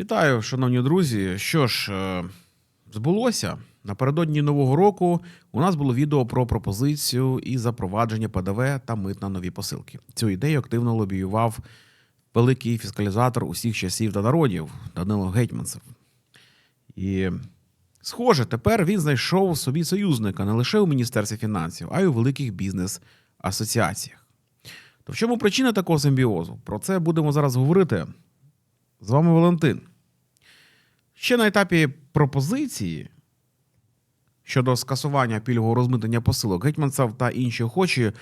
Вітаю, шановні друзі. Що ж, е, збулося напередодні нового року. У нас було відео про пропозицію і запровадження ПДВ та мит на нові посилки. Цю ідею активно лобіював великий фіскалізатор усіх часів та народів Данило Гетьманцев. І, схоже, тепер він знайшов собі союзника не лише у Міністерстві фінансів, а й у великих бізнес-асоціаціях. То в чому причина такого симбіозу? Про це будемо зараз говорити. З вами Валентин. Ще на етапі пропозиції щодо скасування пільгового розмитнення посилок гетьманцев та інші охочі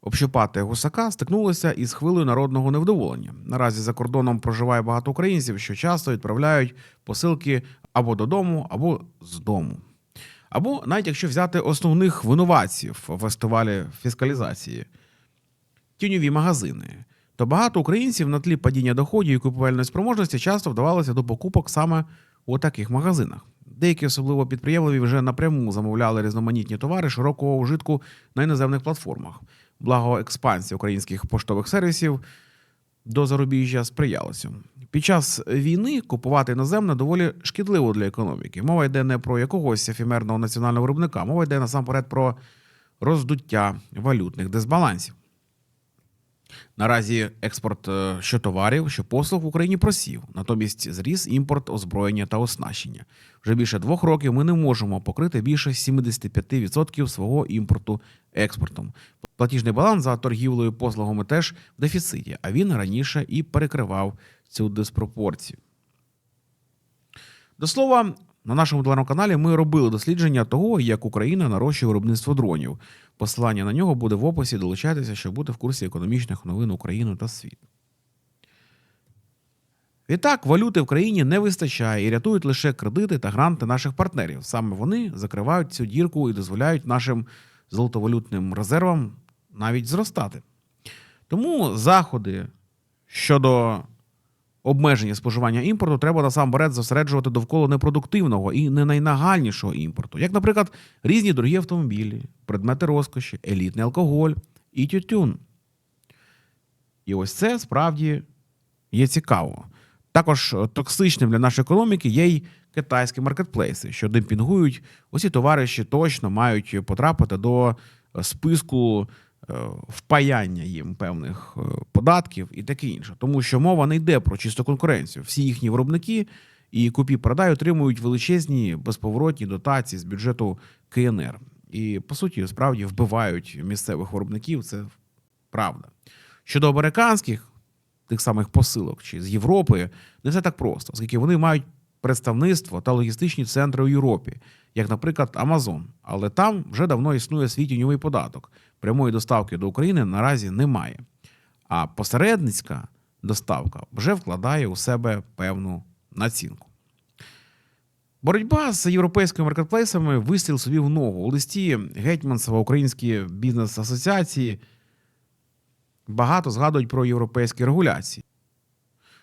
общупати гусака стикнулися із хвилею народного невдоволення. Наразі за кордоном проживає багато українців, що часто відправляють посилки або додому, або з дому. Або навіть якщо взяти основних винуватців фестивалі фіскалізації тіньові магазини, то багато українців на тлі падіння доходів і купівельної спроможності часто вдавалося до покупок саме у таких магазинах. Деякі особливо підприємливі вже напряму замовляли різноманітні товари широкого вжитку на іноземних платформах. Благо експансія українських поштових сервісів до зарубіжжя сприяла цьому. Під час війни купувати іноземне доволі шкідливо для економіки. Мова йде не про якогось ефемерного національного виробника, мова йде насамперед про роздуття валютних дисбалансів. Наразі експорт е, що товарів, що послуг в Україні просів. Натомість зріс імпорт озброєння та оснащення. Вже більше двох років ми не можемо покрити більше 75% свого імпорту експортом. Платіжний баланс за торгівлею послугами теж в дефіциті, а він раніше і перекривав цю диспропорцію. До слова, на нашому телеграм-каналі ми робили дослідження того, як Україна нарощує виробництво дронів. Посилання на нього буде в описі. Долучайтеся, щоб бути в курсі економічних новин України та світу. Відтак, валюти в країні не вистачає і рятують лише кредити та гранти наших партнерів. Саме вони закривають цю дірку і дозволяють нашим золотовалютним резервам навіть зростати. Тому заходи щодо обмеження споживання імпорту треба насамперед зосереджувати довкола непродуктивного і не найнагальнішого імпорту, як, наприклад, різні дорогі автомобілі, предмети розкоші, елітний алкоголь і тютюн. І ось це справді є цікаво. Також е, токсичним для нашої економіки є й китайські маркетплейси, що демпінгують усі товари, що точно мають потрапити до е, списку впаяння їм певних е, податків і таке інше. Тому що мова не йде про чисту конкуренцію. Всі їхні виробники і купі продай отримують величезні безповоротні дотації з бюджету КНР. І по суті, справді вбивають місцевих виробників. Це правда. Щодо американських тих самих посилок чи з Європи, не все так просто, оскільки вони мають представництво та логістичні центри у Європі, як, наприклад, Амазон. Але там вже давно існує свій тіньовий податок. Прямої доставки до України наразі немає. А посередницька доставка вже вкладає у себе певну націнку. Боротьба з європейськими маркетплейсами вистріл собі в ногу. У листі Гетьманцева Українські бізнес-асоціації багато згадують про європейські регуляції.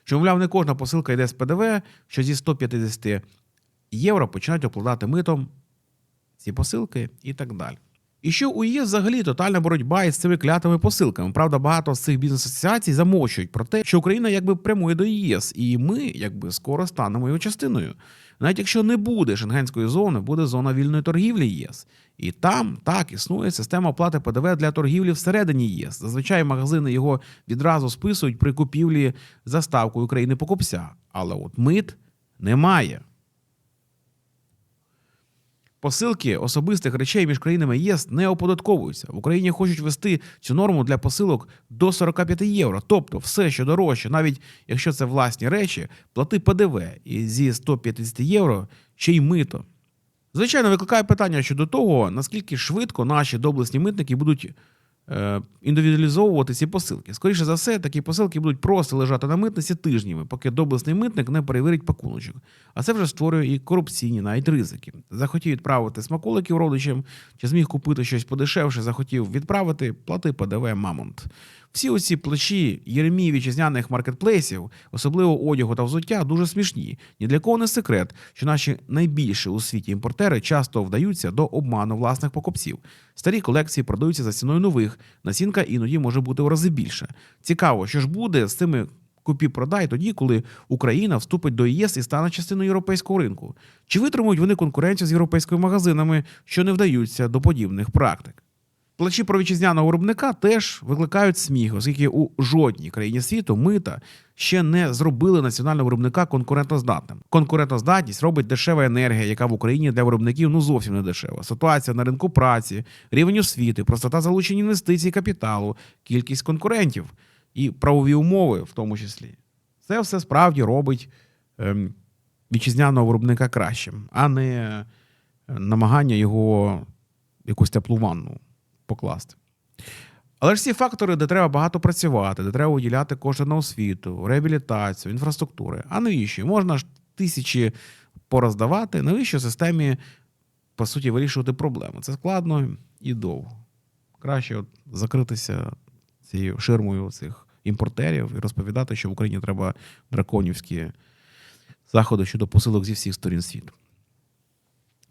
Що, мовляв, не кожна посилка йде з ПДВ, що зі 150 євро починають обкладати митом ці посилки і так далі. І що у ЄС взагалі тотальна боротьба із цими клятими посилками. Правда, багато з цих бізнес-асоціацій замовчують про те, що Україна якби прямує до ЄС, і ми якби скоро станемо його частиною. Навіть якщо не буде шенгенської зони, буде зона вільної торгівлі ЄС. І там так існує система оплати ПДВ для торгівлі всередині ЄС. Зазвичай магазини його відразу списують при купівлі заставкою України покупця. Але от мит немає. Посилки особистих речей між країнами ЄС не оподатковуються. В Україні хочуть ввести цю норму для посилок до 45 євро. Тобто, все, що дорожче, навіть якщо це власні речі, плати ПДВ і зі 150 євро ще й мито. Звичайно, викликає питання щодо того, наскільки швидко наші доблесні митники будуть індивідуалізовувати ці посилки. Скоріше за все, такі посилки будуть просто лежати на митниці тижнями, поки доблесний митник не перевірить пакуночок. А це вже створює і корупційні навіть ризики. Захотів відправити смаколиків родичам, чи зміг купити щось подешевше, захотів відправити, плати ПДВ Мамонт. Всі оці плечі Єремії вітчизняних маркетплейсів, особливо одягу та взуття, дуже смішні. Ні для кого не секрет, що наші найбільші у світі імпортери часто вдаються до обману власних покупців. Старі колекції продаються за ціною нових. Націнка іноді може бути в рази більше. Цікаво, що ж буде з цими купі-продай тоді, коли Україна вступить до ЄС і стане частиною європейського ринку? Чи витримують вони конкуренцію з європейськими магазинами, що не вдаються до подібних практик? Плачі про вітчизняного виробника теж викликають сміх, оскільки у жодній країні світу мита ще не зробили національного виробника конкурентоздатним. Конкурентоздатність робить дешева енергія, яка в Україні для виробників ну зовсім не дешева. Ситуація на ринку праці, рівень освіти, простота залучення інвестицій, капіталу, кількість конкурентів і правові умови, в тому числі. Це все справді робить ем, вітчизняного виробника кращим, а не е, намагання його якусь теплу ванну покласти. Але ж ці фактори, де треба багато працювати, де треба виділяти кошти на освіту, реабілітацію, інфраструктури. А навіщо? Можна ж тисячі пороздавати, навіщо системі, по суті, вирішувати проблеми? Це складно і довго. Краще от закритися цією ширмою цих імпортерів і розповідати, що в Україні треба драконівські заходи щодо посилок зі всіх сторін світу.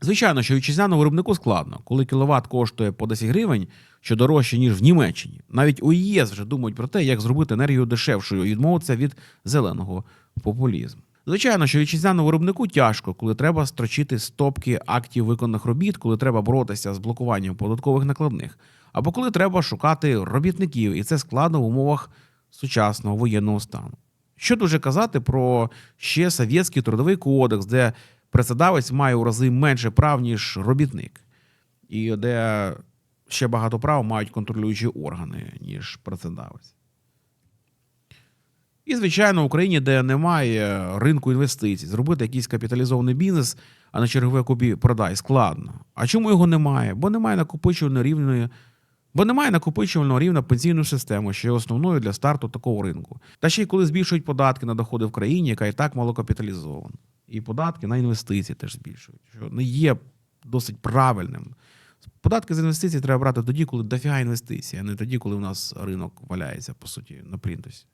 Звичайно, що вітчизняному виробнику складно, коли кіловат коштує по 10 гривень, що дорожче, ніж в Німеччині. Навіть у ЄС вже думають про те, як зробити енергію дешевшою і відмовитися від зеленого популізму. Звичайно, що вітчизняному виробнику тяжко, коли треба строчити стопки актів виконаних робіт, коли треба боротися з блокуванням податкових накладних, або коли треба шукати робітників, і це складно в умовах сучасного воєнного стану. Що дуже казати про ще совєтський трудовий кодекс, де працедавець має у рази менше прав, ніж робітник, і де ще багато прав мають контролюючі органи, ніж працедавець. І, звичайно, в Україні, де немає ринку інвестицій, зробити якийсь капіталізований бізнес, а на чергове купі продай складно. А чому його немає? Бо немає накопичувальної рівної. Бо немає накопичувального рівня пенсійної системи, що є основною для старту такого ринку. Та ще й коли збільшують податки на доходи в країні, яка і так мало капіталізована. І податки на інвестиції теж збільшують, що не є досить правильним. Податки з інвестицій треба брати тоді, коли дофіга інвестицій, а не тоді, коли у нас ринок валяється, по суті, на плінтусі.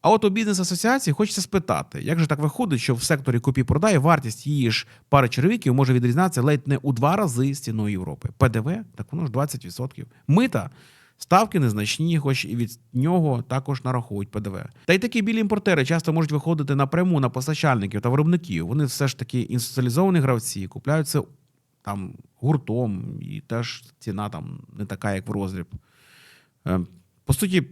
А от у бізнес-асоціації хочеться спитати, як же так виходить, що в секторі купі-продай вартість її ж пари черевиків може відрізнятися ледь не у два рази з ціною Європи. ПДВ, так воно ж 20%. Мита. Ставки незначні, хоч і від нього також нараховують ПДВ. Та й такі білі імпортери часто можуть виходити напряму на постачальників та виробників. Вони все ж таки інституціалізовані гравці, купляються там гуртом, і теж ціна там не така, як в роздріб. Е, По суті,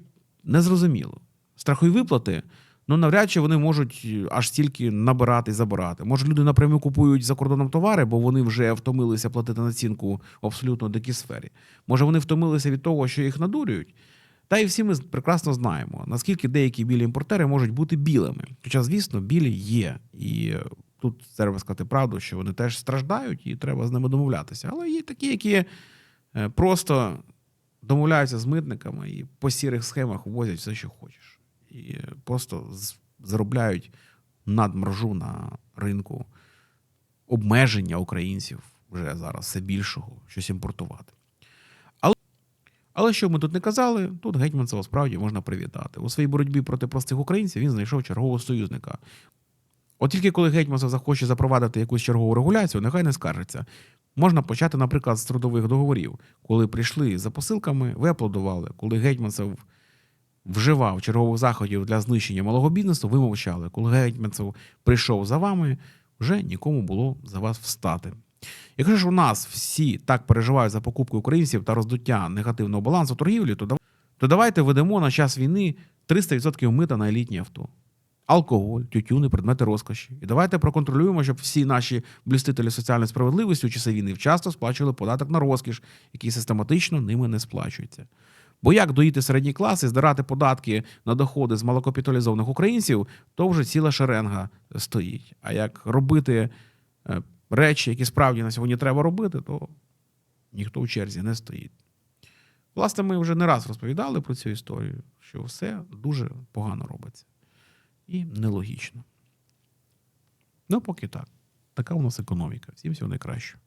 незрозуміло. Страхові виплати, ну навряд чи вони можуть аж стільки набирати і забирати. Може, люди напряму купують за кордоном товари, бо вони вже втомилися платити націнку в абсолютно дикій сфері. Може, вони втомилися від того, що їх надурюють. Та і всі ми прекрасно знаємо, наскільки деякі білі імпортери можуть бути білими. Хоча, звісно, білі є. І тут треба сказати правду, що вони теж страждають, і треба з ними домовлятися. Але є такі, які е, просто домовляються з митниками і по сірих схемах возять все, що хочеш. І просто заробляють надмаржу на ринку обмеження українців вже зараз все більшого, щось імпортувати. Але, але що ми тут не казали, тут Гетьманцева справді можна привітати. У своїй боротьбі проти простих українців він знайшов чергового союзника. От тільки коли Гетьманцев захоче запровадити якусь чергову регуляцію, нехай не скаржиться. Можна почати, наприклад, з трудових договорів. Коли прийшли за посилками, ви аплодували. Коли Гетьманцев вживав чергових заходів для знищення малого бізнесу, ви мовчали. Коли Гетьманцев прийшов за вами, вже нікому було за вас встати. Якщо ж у нас всі так переживають за покупку українців та роздуття негативного балансу торгівлі, то, то давайте ведемо на час війни 300% мита на елітні авто. Алкоголь, тютюни, предмети розкоші. І давайте проконтролюємо, щоб всі наші блюстителі соціальної справедливості у часи війни вчасно сплачували податок на розкіш, який систематично ними не сплачується. Бо як доїти середній клас і здирати податки на доходи з малокапіталізованих українців, то вже ціла шеренга стоїть. А як робити е, речі, які справді на сьогодні треба робити, то ніхто в черзі не стоїть. Власне, ми вже не раз розповідали про цю історію, що все дуже погано робиться і нелогічно. Ну, поки так. Така у нас економіка. Всім всього найкращого.